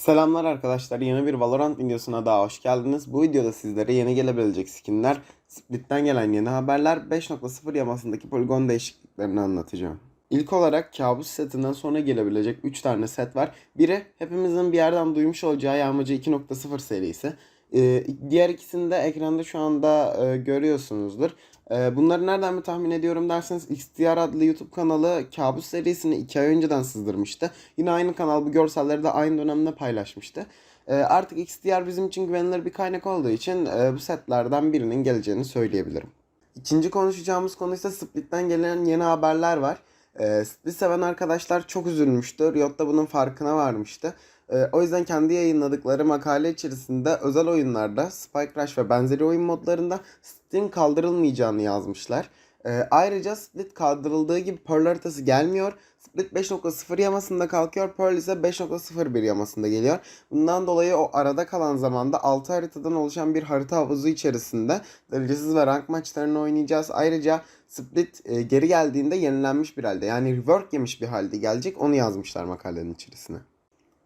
Selamlar arkadaşlar. Yeni bir Valorant videosuna daha hoş geldiniz. Bu videoda sizlere yeni gelebilecek skinler, Split'ten gelen yeni haberler, 5.0 yamasındaki poligon değişikliklerini anlatacağım. İlk olarak kabus setinden sonra gelebilecek 3 tane set var. Biri hepimizin bir yerden duymuş olacağı Yağmacı 2.0 serisi. Ee, diğer ikisini de ekranda şu anda e, görüyorsunuzdur. Ee, bunları nereden mi tahmin ediyorum derseniz XTR adlı YouTube kanalı kabus serisini 2 ay önceden sızdırmıştı. Yine aynı kanal bu görselleri de aynı dönemde paylaşmıştı. Ee, artık XDR bizim için güvenilir bir kaynak olduğu için e, bu setlerden birinin geleceğini söyleyebilirim. İkinci konuşacağımız konu ise Split'ten gelen yeni haberler var. Ee, Split seven arkadaşlar çok üzülmüştü. Riot da bunun farkına varmıştı. Ee, o yüzden kendi yayınladıkları makale içerisinde özel oyunlarda Spike Rush ve benzeri oyun modlarında Split'in kaldırılmayacağını yazmışlar. Ee, ayrıca Split kaldırıldığı gibi Pearl haritası gelmiyor. Split 5.0 yamasında kalkıyor. Pearl ise 5.01 yamasında geliyor. Bundan dolayı o arada kalan zamanda 6 haritadan oluşan bir harita havuzu içerisinde derecesiz ve rank maçlarını oynayacağız. Ayrıca Split e, geri geldiğinde yenilenmiş bir halde yani rework yemiş bir halde gelecek. Onu yazmışlar makalenin içerisine.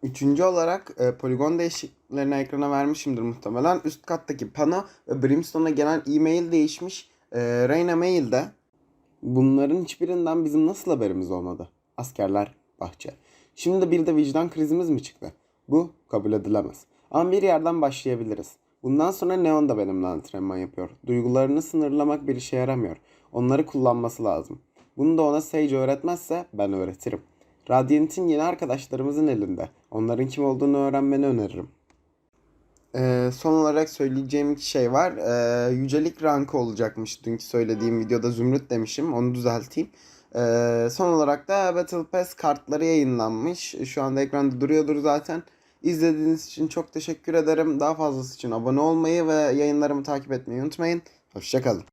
Üçüncü olarak e, poligon değişikliklerini ekrana vermişimdir muhtemelen. Üst kattaki pano ve Brimstone'a gelen e-mail değişmiş. E, Reyna Mail'de bunların hiçbirinden bizim nasıl haberimiz olmadı? Askerler bahçe. Şimdi bir de vicdan krizimiz mi çıktı? Bu kabul edilemez. Ama bir yerden başlayabiliriz. Bundan sonra Neon da benimle antrenman yapıyor. Duygularını sınırlamak bir işe yaramıyor. Onları kullanması lazım. Bunu da ona Sage öğretmezse ben öğretirim. Radiant'in yeni arkadaşlarımızın elinde. Onların kim olduğunu öğrenmeni öneririm. Ee, son olarak söyleyeceğim iki şey var. Ee, yücelik rankı olacakmış. Dünkü söylediğim videoda Zümrüt demişim. Onu düzelteyim. Ee, son olarak da Battle Pass kartları yayınlanmış. Şu anda ekranda duruyordur zaten. İzlediğiniz için çok teşekkür ederim. Daha fazlası için abone olmayı ve yayınlarımı takip etmeyi unutmayın. Hoşçakalın.